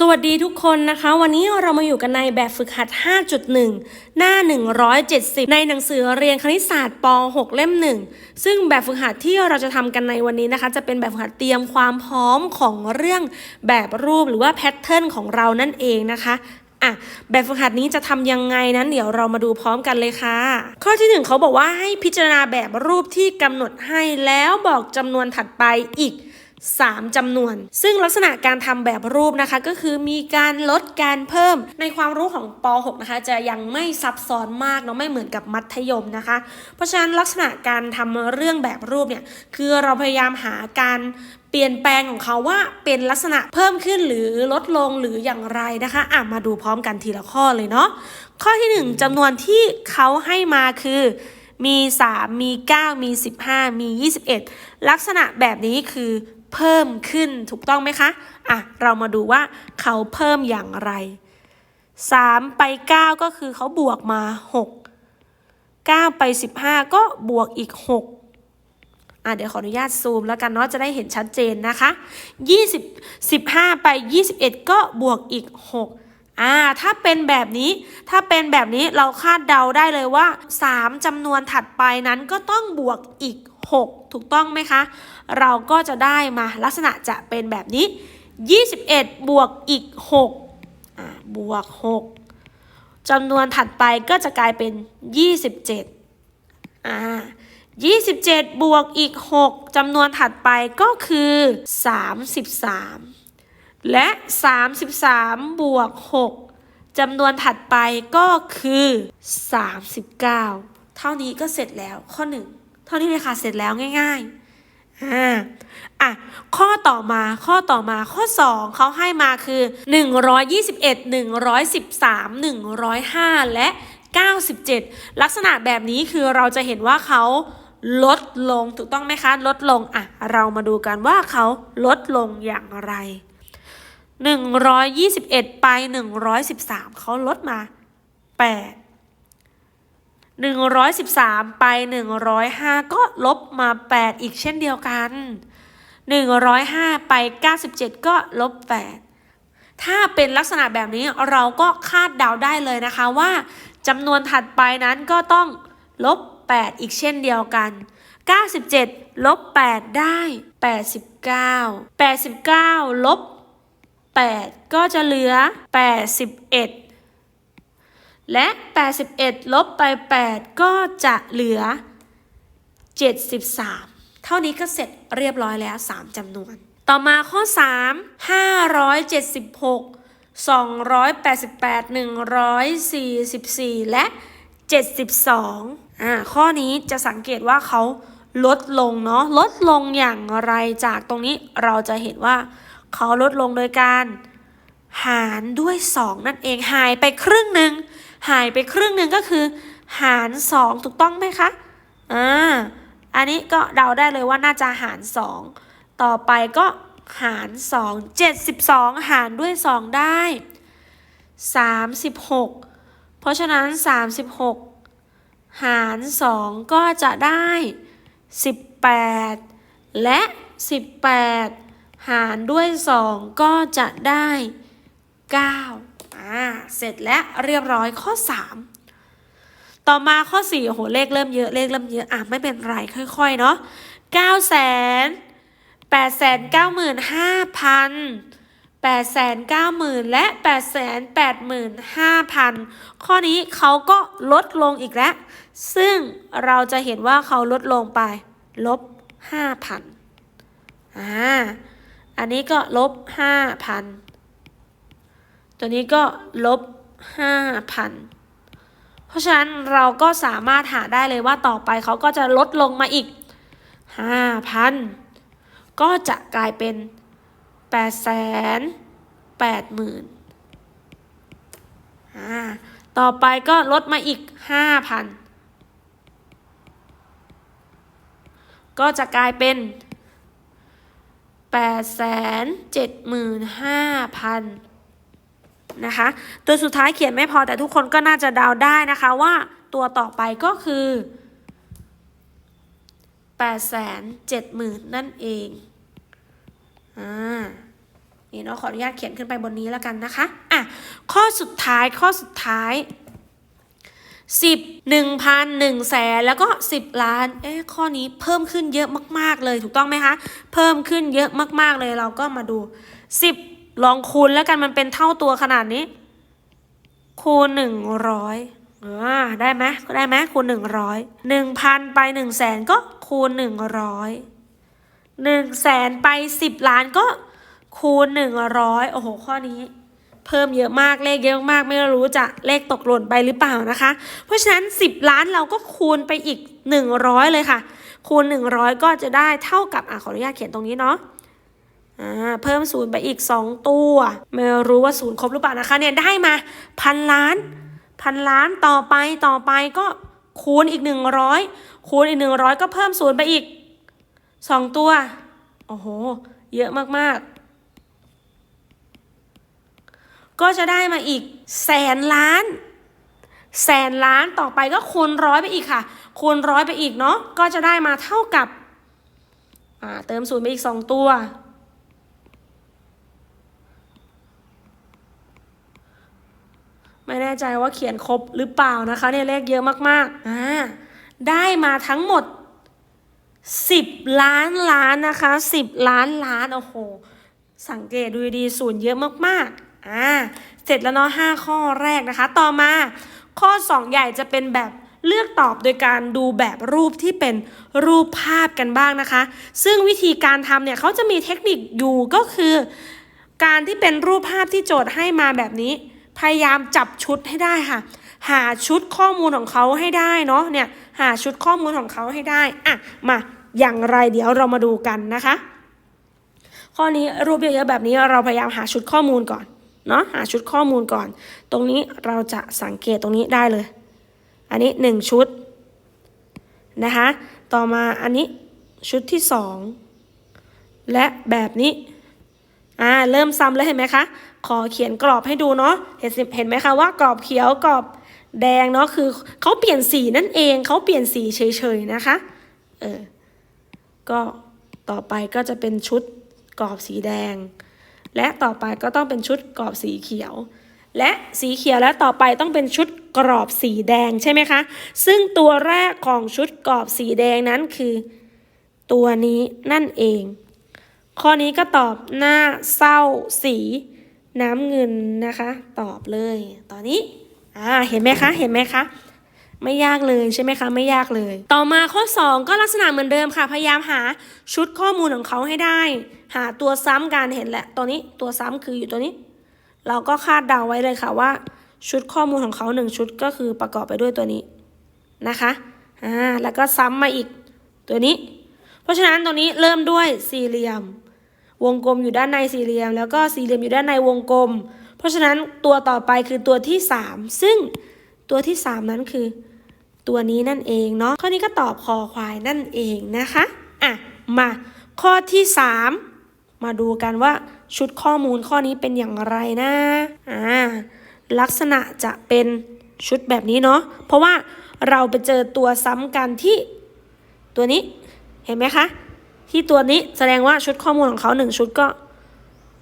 สวัสดีทุกคนนะคะ วันนี้เรามาอยู่กันในแบบฝึกหัด 5.1 หน้า 170 ในหนังสือเรียนคณิตศาสตร์ป .6 เล่ม 1 ซึ่งแบบฝึกหัดที่เราจะทำกันในวันนี้นะคะ จะเป็นแบบฝึกหัดเตรียมความพร้อมของเรื่องแบบรูปหรือว่าแพทเทิร์นของเรานั่นเองนะคะอะแบบฝึกหัดนี้จะทำยังไงนั้นเดี๋ยวเรามาดูพร้อมกันเลยค่ะ ข้อที่หนึ่งเขาบอกว่าให้พิจารณาแบบรูปที่กำหนดให้แล้วบอกจำนวนถัดไปอีก 3จำนวน ซึ่งลักษณะการทำแบบรูปนะคะก็คือมีการลดการเพิ่มในความรู้ของป .6 นะคะ จะยังไม่ซับซ้อนมากเนาะไม่เหมือนกับมัธยมนะคะ เพราะฉะนั้นลักษณะการทำเรื่องแบบรูปเนี่ยคือเราพยายามหาการเปลี่ยนแปลงของเขาว่าเป็นลักษณะเพิ่มขึ้นหรือลดลงหรืออย่างไรนะคะอะมาดูพร้อมกันทีละข้อเลยเนาะข้อที่ 1จำนวนที่เขาให้มาคือมี 3 มี 9 มี 15 มี 21 ลักษณะแบบนี้คือ เพิ่มขึ้นถูกต้องไหมคะอะเรามาดูว่าเขาเพิ่มอย่างไร 3 ไป 9 ก็คือเขาบวกมา 6 9 ไป 15 ก็บวกอีก6อะเดี๋ยวขออนุญาตซูมแล้วกันเนาะจะได้เห็นชัดเจนนะคะ20 15 ไป 21 ก็บวกอีก 6 อ่าถ้าเป็นแบบนี้ถ้าเป็นแบบนี้เราคาดเดาได้เลยว่า 3จำนวนถัดไปนั้นก็ต้องบวกอีก 6 ถูกต้องไหมคะ เราก็จะได้มาลักษณะจะเป็นแบบนี้ 21 บวกอีก6อ่าบวก 6จำนวนถัดไปก็จะกลายเป็น 27อ่า27 บวกอีก 6จำนวนถัดไปก็คือ 33 และ 33 บวก 6จำนวนถัดไปก็คือ 39 เท่านี้ก็เสร็จแล้วข้อ 1 เท่านี้เลยค่ะเสร็จแล้วง่ายๆอ่าอะข้อต่อมาข้อต่อมาข้อ 2เขาให้มาคือ 121 113 105 และ 97 ลักษณะแบบนี้คือเราจะเห็นว่าเขาลดลงถูกต้องไหมคะ ลดลงอะ เรามาดูกันว่าเขาลดลงอย่างไร 121 ไป 113 เขาลดมา 8 113 ไป 105 ก็ลบมา 8 อีกเช่นเดียวกัน 105 ไป 97 ก็ลบ 8 ถ้าเป็นลักษณะแบบนี้เราก็คาดเดาได้เลยนะคะว่าจำนวนถัดไปนั้นก็ต้องลบ 8 อีกเช่นเดียวกัน 97 ลบ 8 ได้ 89 89 ลบ 8 ก็จะเหลือ 81 และ 81 ลบไป 8 ก็จะเหลือ 73 เท่านี้ก็เสร็จเรียบร้อยแล้ว 3จำนวน ต่อมาข้อ 3 576 288 144 และ 72อ่าข้อนี้จะสังเกตว่าเขาลดลงเนาะลดลงอย่างไรจากตรงนี้เราจะเห็นว่า เขาลดลงโดยการหารด้วย 2 นั่นเองหายไปครึ่งหนึ่งหายไปครึ่งหนึ่งก็คือ หาร 2 ถูกต้องไหมคะอ่าอันนี้ก็เดาได้เลยว่าน่าจะหาร 2 ต่อไปก็หาร 2 72 หารด้วย 2 ได้ 36 เพราะฉะนั้น 36 หาร 2 ก็จะได้ 18 และ 18 หารด้วย 2 ก็จะได้ 9 อ่า เสร็จแล้วเรียบร้อยข้อ 3 ต่อมาข้อ4โอ้โหเลขเริ่มเยอะเลขเริ่มเยอะ อะ ไม่เป็นไรค่อย ๆ เนาะ9แสน8แสน9หมื่น5พัน8แสน9หมื่นและ8แสน8หมื่น5พันข้อนี้เขาก็ลดลงอีกแล้ว ซึ่งเราจะเห็นว่าเขาลดลงไป ลบ 5,000อ่า นนี้ก็ลบ5,000ตัวนี้ก็ลบ5,000เพราะฉะนั้นเราก็สามารถหาได้เลยว่าต่อไปเขาก็จะลดลงมาอีก5,000ก็จะกลายเป็น8 8 0 0 0 0อ่าต่อไปก็ลดมาอีก5,000ก็จะกลายเป็น 875,000นะคะตัวสุดท้ายเขียนไม่พอแต่ทุกคนก็น่าจะเดาได้นะคะว่าตัวต่อไปก็คือ870,000นั่นเองอ่านี่เนาะขออนุญาตเขียนขึ้นไปบนนี้แล้วกันนะคะอะข้อสุดท้ายข้อสุดท้าย สิบหนึ่งพันหนึ่งแสนแล้วก็สิบล้าน เอ๊ะข้อนี้เพิ่มขึ้นเยอะมาก ๆ เลยถูกต้องไหมคะ เพิ่มขึ้นเยอะมาก ๆ เลยเราก็มาดูสิบลองคูณแล้วกันมันเป็นเท่าตัวขนาดนี้ คูณหนึ่งร้อยอ่าได้ไหมได้ไหมคูณหนึ่งร้อยหนึ่งพันไปหนึ่งแสนก็คูณหนึ่งร้อยหนึ่งแสนไปสิบล้านก็คูณหนึ่งร้อยโอ้โห ข้อนี้ เพิ่มเยอะมากเลขเยอะมากไม่รู้จะเลขตกหล่นไปหรือเปล่านะคะ เพราะฉะนั้น 10 ล้านเราก็คูณไปอีก 100 เลยค่ะ คูณ 100 ก็จะได้เท่ากับอะขออนุญาตเขียนตรงนี้เนาะเพิ่มศูนย์ไปอีก 2 ตัว ไม่รู้ว่าศูนย์ครบหรือเปล่านะคะเนี่ยได้มาพันล้านพันล้านต่อไปต่อไปก็คูณอีก 100 คูณอีก 100 ก็เพิ่มศูนย์ไปอีก 2 ตัว โอ้โห เยอะมาก ๆ ก็จะได้มาอีกแสนล้าน แสนล้านต่อไปก็คูณร้อยไปอีกค่ะ คูณร้อยไปอีกเนาะก็จะได้มาเท่ากับอ่าเติมศูนย์ไปอีกสองตัว ไม่แน่ใจว่าเขียนครบหรือเปล่านะคะเนี่ยเลขเยอะมากๆอ่าได้มาทั้งหมด10ล้านล้านนะคะ10ล้านล้านโอ้โหสังเกตดูดีศูนย์เยอะมากๆ อ่าเสร็จแล้วเนาะห้าข้อแรกนะคะ ต่อมา ข้อ 2 ใหญ่จะเป็นแบบเลือกตอบโดยการดูแบบรูปที่เป็นรูปภาพกันบ้างนะคะ ซึ่งวิธีการทำเนี่ยเขาจะมีเทคนิคอยู่ก็คือ การที่เป็นรูปภาพที่โจทย์ให้มาแบบนี้ พยายามจับชุดให้ได้ค่ะ หาชุดข้อมูลของเขาให้ได้เนาะเนี่ยหาชุดข้อมูลของเขาให้ได้อะมาอย่างไรเดี๋ยวเรามาดูกันนะคะ ข้อนี้รูปเยอะๆแบบนี้เราพยายามหาชุดข้อมูลก่อน เนาะหาชุดข้อมูลก่อน ตรงนี้เราจะสังเกตตรงนี้ได้เลย อันนี้หนึ่งชุดนะคะต่อมาอันนี้ชุดที่สองและแบบนี้อ่าเริ่มซ้ำแล้วเห็นไหมคะ ขอเขียนกรอบให้ดูเนาะเห็นเห็นไหมคะว่ากรอบเขียวกรอบแดงเนาะคือเขาเปลี่ยนสีนั่นเองเขาเปลี่ยนสีเฉยๆนะคะเออก็ต่อไปก็จะเป็นชุดกรอบสีแดง และต่อไปก็ต้องเป็นชุดกรอบสีเขียว และสีเขียวและต่อไปต้องเป็นชุดกรอบสีแดงใช่ไหมคะ ซึ่งตัวแรกของชุดกรอบสีแดงนั้นคือ ตัวนี้นั่นเอง ข้อนี้ก็ตอบหน้าเศร้าสีน้ำเงินนะคะ ตอบเลยตอนนี้อ่าเห็นไหมคะเห็นไหมคะ ไม่ยากเลยใช่ไหมคะ ไม่ยากเลย ต่อมาข้อ 2 ก็ลักษณะเหมือนเดิมค่ะ พยายามหาชุดข้อมูลของเขาให้ได้ หาตัวซ้ำกันเห็นแหละตัวนี้ตัวซ้ำคืออยู่ตัวนี้ เราก็คาดเดาไว้เลยค่ะว่า ชุดข้อมูลของเขาหนึ่งชุดก็คือประกอบไปด้วยตัวนี้นะคะอ่าแล้วก็ซ้ำมาอีกตัวนี้ เพราะฉะนั้นตรงนี้เริ่มด้วยสี่เหลี่ยม วงกลมอยู่ด้านในสี่เหลี่ยม แล้วก็สี่เหลี่ยมอยู่ด้านในวงกลม เพราะฉะนั้นตัวต่อไปคือตัวที่สามซึ่ง ตัวที่สามนั้นคือ ตัวนี้นั่นเองเนาะข้อนี้ก็ตอบคอควายนั่นเองนะคะอะมาข้อที่ 3 มาดูกันว่าชุดข้อมูลข้อนี้เป็นอย่างไรนะอ่าลักษณะจะเป็นชุดแบบนี้เนาะเพราะว่าเราไปเจอตัวซ้ำกันที่ตัวนี้เห็นไหมคะ ที่ตัวนี้แสดงว่าชุดข้อมูลของเขาหนึ่งชุดก็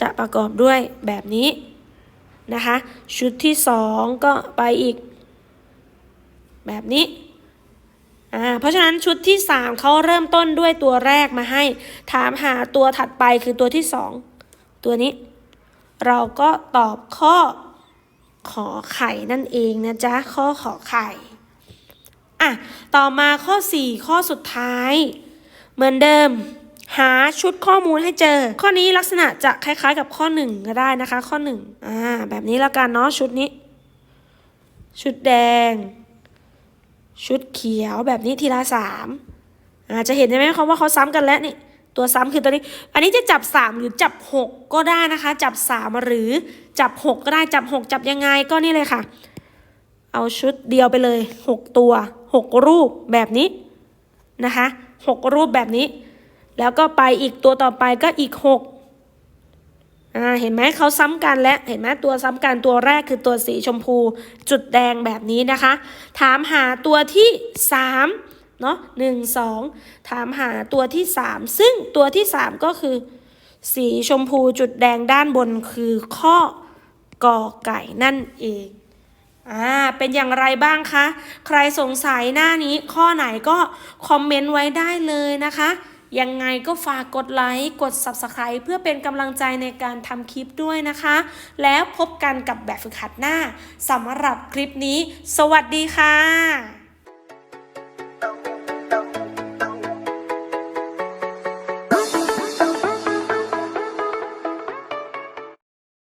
จะประกอบด้วยแบบนี้นะคะ ชุดที่สองก็ไปอีก แบบนี้อ่าเพราะฉะนั้นชุดที่ 3เขาเริ่มต้นด้วยตัวแรกมาให้ ถามหาตัวถัดไปคือตัวที่ 2 ตัวนี้ เราก็ตอบข้อขอไข่นั่นเองนะจ๊ะ ข้อขอไข่อะต่อมาข้อ 4 ข้อสุดท้าย เหมือนเดิม หาชุดข้อมูลให้เจอ ข้อนี้ลักษณะจะคล้ายๆกับข้อ 1 ก็ได้นะคะ ข้อ1อ่าแบบนี้แล้วกันเนาะชุดนี้ ชุดแดง ชุดเขียวแบบนี้ทีละสามอาจจะเห็นใช่ไหมคะว่าเขาซ้ำกันแล้วนี่ตัวซ้ำคือตัวนี้ อันนี้จะจับสามหรือจับหกก็ได้นะคะ จับสามหรือจับหกก็ได้จับหกจับยังไงก็นี่เลยค่ะ เอาชุดเดียวไปเลยหกตัวหกรูปแบบนี้นะคะหกรูปแบบนี้ แล้วก็ไปอีกตัวต่อไปก็อีกหก อ่าเห็นไหมเขาซ้ำกันและเห็นไหมตัวซ้ำกันตัวแรกคือตัวสีชมพู จุดแดงแบบนี้นะคะ ถามหาตัวที่สามเนาะหนึ่งสองถามหาตัวที่สามซึ่งตัวที่สามก็คือ สีชมพูจุดแดงด้านบนคือข้อกอไก่นั่นเองอ่าเป็นอย่างไรบ้างคะ ใครสงสัยหน้านี้ข้อไหนก็คอมเมนต์ไว้ได้เลยนะคะ ยังไงก็ฝากกดไลค์ กด Subscribe เพื่อเป็นกำลังใจในการทำคลิปด้วยนะคะ แล้วพบกันกับแบบฝึกหัดหน้าสำหรับคลิปนี้ สวัสดีค่ะ